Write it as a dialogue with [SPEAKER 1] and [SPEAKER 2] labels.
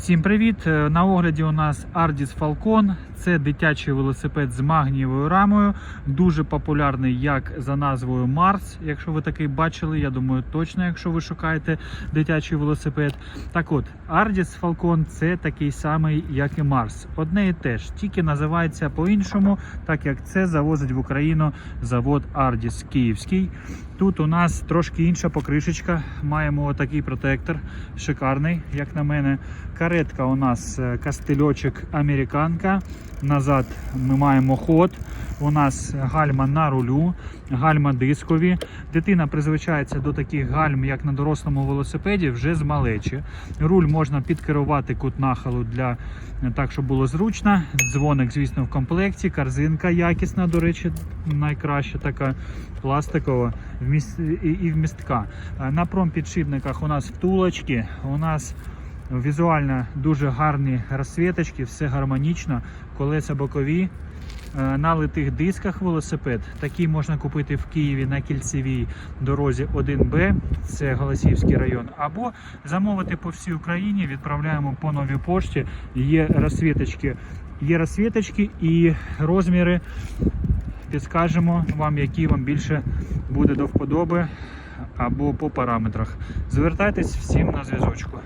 [SPEAKER 1] Всім привіт! Е, На огляді у нас Ardis Falcon. Це дитячий велосипед з магнієвою рамою. Дуже популярний як за назвою Mars. Якщо ви такий бачили, я думаю, точно, якщо ви шукаєте дитячий велосипед. Так от, Ardis Falcon це такий самий, як і Mars. Одне і те ж, тільки називається по-іншому, так як це завозить в Україну завод Ardis Київський. Тут у нас трошки інша покришечка. Маємо отакий протектор, шикарний, як на мене. Каретка у нас е, кастельочок американка. Назад ми маємо ход. У нас гальма на рулю, гальма дискові. Дитина призвичається до таких гальм, як на дорослому велосипеді, вже з малечі. Руль можна підкерувати кут нахилу для так, щоб було зручно. Дзвоник, звісно, в комплекті. Корзинка якісна, до речі, найкраща така пластикова і вмістка. Е, На промпідшипниках у нас втулочки. У нас Візуально дуже гарні розсвіточки, все гармонічно, колеса бокові. Е, На литих дисках велосипед. Такий можна купити в Києві на кільцевій дорозі 1Б, це Голосівський район, або замовити по всій Україні, відправляємо по новій пошті. Є розсвіточки, є розсвіточки і розміри. Підскажемо вам, які вам більше буде до вподоби або по параметрах. Звертайтесь всім на зв'язочку.